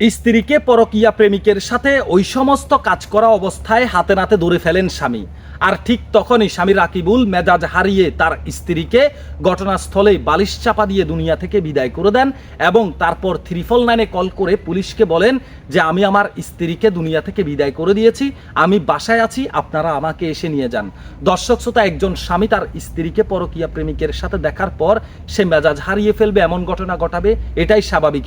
স্ত্রীকে পরকীয়া প্রেমিকের সাথে ওই সমস্ত কাজ করা অবস্থায় হাতে নাতে ধরে ফেলেন স্বামী। আর ঠিক তখনই স্বামী রাকিবুল মেজাজ হারিয়ে তার স্ত্রীকে ঘটনাস্থলে বালিশ চাপা দিয়ে দুনিয়া থেকে বিদায় করে দেন এবং তারপর থ্রিফল নাইনে কল করে পুলিশকে বলেন যে, আমি আমার স্ত্রীকে দুনিয়া থেকে বিদায় করে দিয়েছি। আমি বাসায় আছি। আপনারা আমাকে এসে নিয়ে যান। দর্শক শ্রোতা, একজন স্বামী তার স্ত্রীকে পরকীয়া প্রেমিকের সাথে দেখার পর সে মেজাজ হারিয়ে ফেলবে, এমন ঘটনা ঘটাবে, এটাই স্বাভাবিক।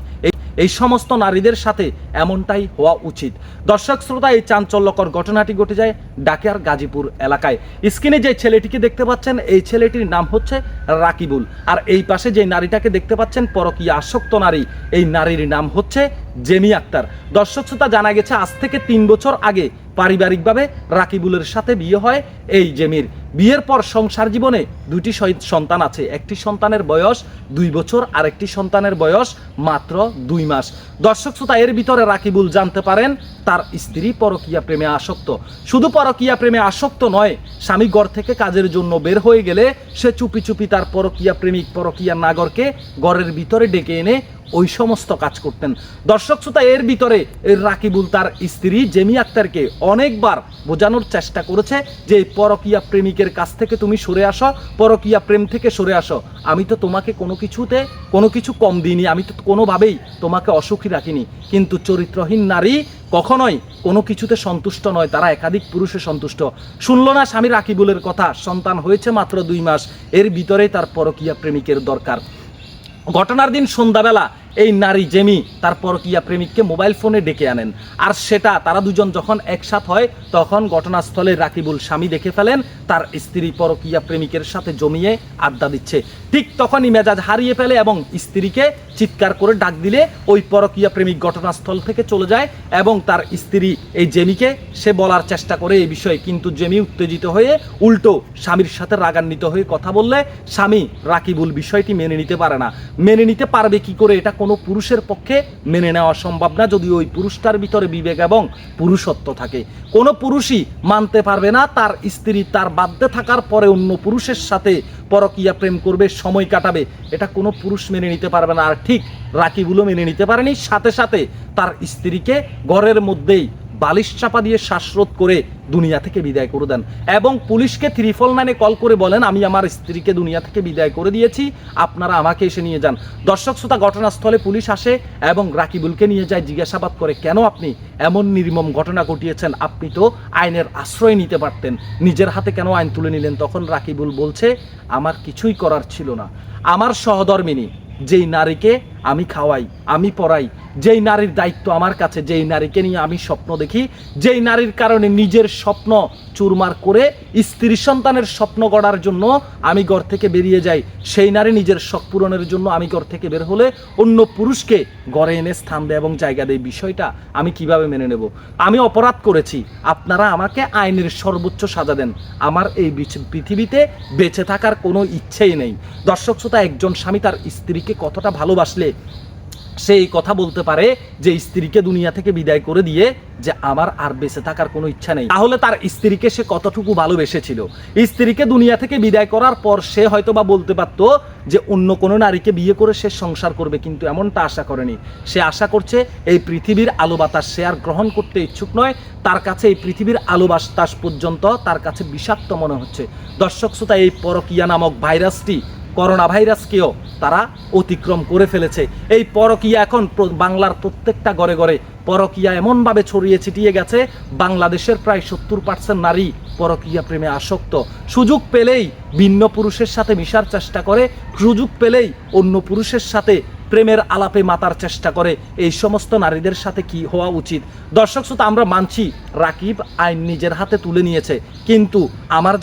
এই সমস্ত নারীদের সাথে এমনটাই হওয়া উচিত। দর্শক শ্রোতা, এই চাঞ্চল্যকর ঘটনাটি ঘটে যায় ডাকিয়ার গাজীপুর এলাকায়। স্ক্রিনে যে ছেলেটিকে দেখতে পাচ্ছেন, এই ছেলেটির নাম হচ্ছে রাকিবুল। আর এই পাশে যে নারীটাকে দেখতে পাচ্ছেন, পরকীয়া আসক্ত নারী। এই নারীর নাম হচ্ছে জেমি আক্তার। দর্শক শ্রোতা, জানা গেছে, আজ থেকে তিন বছর আগে পারিবারিকভাবে রাকিবুলের সাথে বিয়ে হয় এই জেমির। বিয়ের পর সংসার জীবনে দুটি সন্তান আছে। একটি সন্তানের বয়স দুই বছর আর একটি সন্তানের বয়স মাত্র দুই মাস। দর্শক শ্রোতা, এর ভিতরে রাকিবুল জানতে পারেন, তার স্ত্রী পরকীয়া প্রেমে আসক্ত। শুধু পরকীয়া প্রেমে আসক্ত নয়, স্বামী ঘর থেকে কাজের জন্য বের হয়ে গেলে সে চুপি চুপি তার পরকীয়া প্রেমিক, পরকীয়া নাগরকে ঘরের ভিতরে ডেকে এনে ওই সমস্ত কাজ করতেন। দর্শক শ্রোতা এর ভিতরে রাকিবুল তার স্ত্রী জেমি আক্তারকে অনেকবার বোঝানোর চেষ্টা করেছে যে, পরকীয়া প্রেমিকের কাছ থেকে তুমি সরে আসো, পরকীয়া প্রেম থেকে সরে আসো। আমি তো তোমাকে কোনো কিছুতে, কোনো কিছু কম দিইনি, আমি তো কোনোভাবেই তোমাকে অসুখী রাখিনি। কিন্তু চরিত্রহীন নারী কখনোই কোনো কিছুতে সন্তুষ্ট নয়, তারা একাধিক পুরুষে সন্তুষ্ট। শুনল না স্বামী রাকিবুলের কথা? সন্তান হয়েছে মাত্র দুই মাস। এর ভিতরেই তার পরকীয়া প্রেমিকের দরকার। ঘটনার দিন সন্ধ্যাবেলা এই নারী জেমি তার পরকীয়া প্রেমিককে মোবাইল ফোনে ডেকে আনেন। আর সেটা তারা দুজন যখন একসাথ হয়, তখন ঘটনাস্থলে রাকিবুল স্বামী দেখে ফেলেন, তার স্ত্রী পরকীয়া প্রেমিকের সাথে জমিয়ে আড্ডা দিচ্ছে। ঠিক তখনই মেজাজ হারিয়ে ফেলে এবং স্ত্রীকে চিৎকার করে ডাক দিলে ওই পরকীয়া প্রেমিক ঘটনাস্থল থেকে চলে যায় এবং তার স্ত্রী এই জেমিকে, সে বলার চেষ্টা করে এই বিষয়ে। কিন্তু জেমি উত্তেজিত হয়ে উল্টো স্বামীর সাথে রাগান্বিত হয়ে কথা বললে স্বামী রাকিবুল বিষয়টি মেনে নিতে পারে না। মেনে নিতে পারবে কি করে এটা কোনো পুরুষের পক্ষে মেনে নেওয়া সম্ভব না, যদি ওই পুরুষটার ভিতরে বিবেক এবং পুরুষত্ব থাকে। কোনো পুরুষই মানতে পারবে না, তার স্ত্রী তার বাধ্যে থাকার পরে অন্য পুরুষের সাথে পরকিয়া প্রেম করবে, সময় কাটাবে। এটা কোনো পুরুষ মেনে নিতে পারবে না। আর ঠিক রাকিবুলও মেনে নিতে পারেনি। সাথে সাথে তার স্ত্রীকে ঘরের মধ্যেই বালিশ চাপা দিয়ে শ্বাসরোধ করে দুনিয়া থেকে বিদায় করে দেন। এবং পুলিশকে ত্রিফল নাইনে কল করে বলেন, আমি আমার স্ত্রীকে দুনিয়া থেকে বিদায় করে দিয়েছি, আপনারা আমাকে এসে নিয়ে যান। দর্শক শ্রোতা, ঘটনাস্থলে পুলিশ আসে এবং রাকিবুলকে নিয়ে যায়, জিজ্ঞাসাবাদ করে, কেন আপনি এমন নির্মম ঘটনা ঘটিয়েছেন? আপনি তো আইনের আশ্রয় নিতে পারতেন। নিজের হাতে কেন আইন তুলে নিলেন? তখন রাকিবুল বলছে, আমার কিছুই করার ছিল না। আমার সহধর্মিনী, যেই নারীকে আমি খাওয়াই, আমি পড়াই, যেই নারীর দায়িত্ব আমার কাছে, যেই নারীকে নিয়ে আমি স্বপ্ন দেখি, যেই নারীর কারণে নিজের স্বপ্ন চুরমার করে স্ত্রী সন্তানের স্বপ্ন গড়ার জন্য আমি ঘর থেকে বেরিয়ে যাই, সেই নারী নিজের শখ পূরণের জন্য আমি ঘর থেকে বের হলে অন্য পুরুষকে ঘরে এনে স্থান দেয় এবং জায়গা দেয়। বিষয়টা আমি কীভাবে মেনে নেব? আমি অপরাধ করেছি, আপনারা আমাকে আইনের সর্বোচ্চ সাজা দেন। আমার এই পৃথিবীতে বেঁচে থাকার কোনো ইচ্ছেই নেই। দর্শক শ্রোতা, একজন স্বামী তার স্ত্রীকে কতটা ভালোবাসলে সে এই কথা বলতে পারে যে স্ত্রীকে দুনিয়া থেকে বিদায় করে দিয়ে যে আমার আর বেঁচে থাকার কোনো ইচ্ছা নেই। তাহলে তার স্ত্রীকে সে কতটুকু ভালোবেসেছিল? স্ত্রীকে দুনিয়া থেকে বিদায় করার পর সে হয়তো বা বলতে পারতো যে অন্য কোনো নারীকে বিয়ে করে সে সংসার করবে, কিন্তু এমনটা আশা করেনি। সে আশা করছে এই পৃথিবীর আলো বাতাস সে আর গ্রহণ করতে ইচ্ছুক নয়, তার কাছে এই পৃথিবীর আলো বাতাস পর্যন্ত তার কাছে বিষাক্ত মনে হচ্ছে। দর্শক শ্রোতা, এই পরকিয়া নামক ভাইরাসটি, করোনা ভাইরাসকেও তারা অতিক্রম করে ফেলেছে। এই পরকীয়া এখন বাংলার প্রত্যেকটা ঘরে ঘরে পরকিয়া এমনভাবে ছড়িয়ে ছিটিয়ে গেছে, বাংলাদেশের প্রায় সত্তর পার্সেন্ট নারী পরকিয়া প্রেমে আসক্ত। সুযোগ পেলেই ভিন্ন পুরুষের সাথে মিশার চেষ্টা করে, সুযোগ পেলেই অন্য পুরুষের সাথে প্রেমের আলাপে মাতার চেষ্টা করে। এই সমস্ত নারীদের সাথে কি হওয়া উচিত? দর্শক শ্রোতা, আমরা মানছি রাকিব আইন নিজের হাতে তুলে নিয়েছে। কিন্তু আমার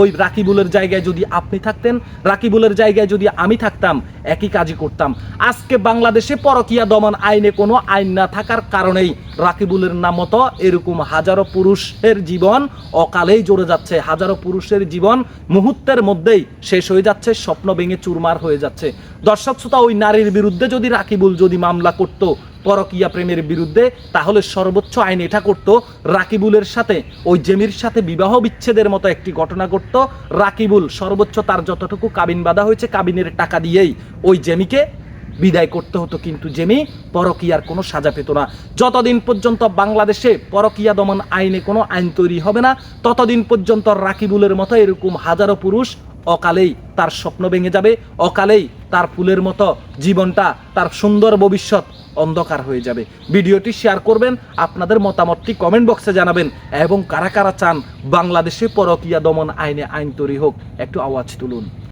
ওই রাকিবুলের জায়গায় যদি আপনি থাকতেন, রাকিবুলের জায়গায় যদি আমি থাকতাম, একই কাজই করতাম। আজকে বাংলাদেশে পরকিয়া দমন আইনে কোনো আইন না থাকার কারণেই রাকিবুলের নাম মতো এরকম হাজারো পুরুষের জীবন অকালেই জড়ে যাচ্ছে। হাজারো পুরুষের জীবন মুহূর্তের মধ্যেই শেষ হয়ে যাচ্ছে, স্বপ্ন ভেঙে চুরমার হয়ে যাচ্ছে। দর্শক শ্রোতা, ওই নারীর বিরুদ্ধে যদি রাকিবুল যদি মামলা করত, পরকিয়া প্রেমের বিরুদ্ধে, তাহলে সর্বোচ্চ আইন এটা করত, রাকিবুলের সাথে, ওই জেমির সাথে বিবাহ বিচ্ছেদের মতো একটি ঘটনা ঘটত। রাকিবুল সর্বোচ্চ তার যতটুকু কাবিন বাঁধা হয়েছে, কাবিনের টাকা দিয়েই ওই জেমিকে বিদায় করতে হতো কিন্তু জেমি পরকিয়ার কোনো সাজা পেত না। যতদিন পর্যন্ত বাংলাদেশে পরকিয়া দমন আইনে কোনো আইন তৈরি হবে না, ততদিন পর্যন্ত রাকিবুলের মতো এরকম হাজারো পুরুষ অকালেই তার স্বপ্ন ভেঙে যাবে, অকালেই তার ফুলের মতো জীবনটা, তার সুন্দর ভবিষ্যৎ অন্ধকার হয়ে যাবে। ভিডিওটি শেয়ার করবেন, আপনাদের মতামতটি কমেন্ট বক্সে জানাবেন এবং কারা কারা চান বাংলাদেশে পরকিয়া দমন আইনে আইন তৈরি হোক, একটু আওয়াজ তুলুন।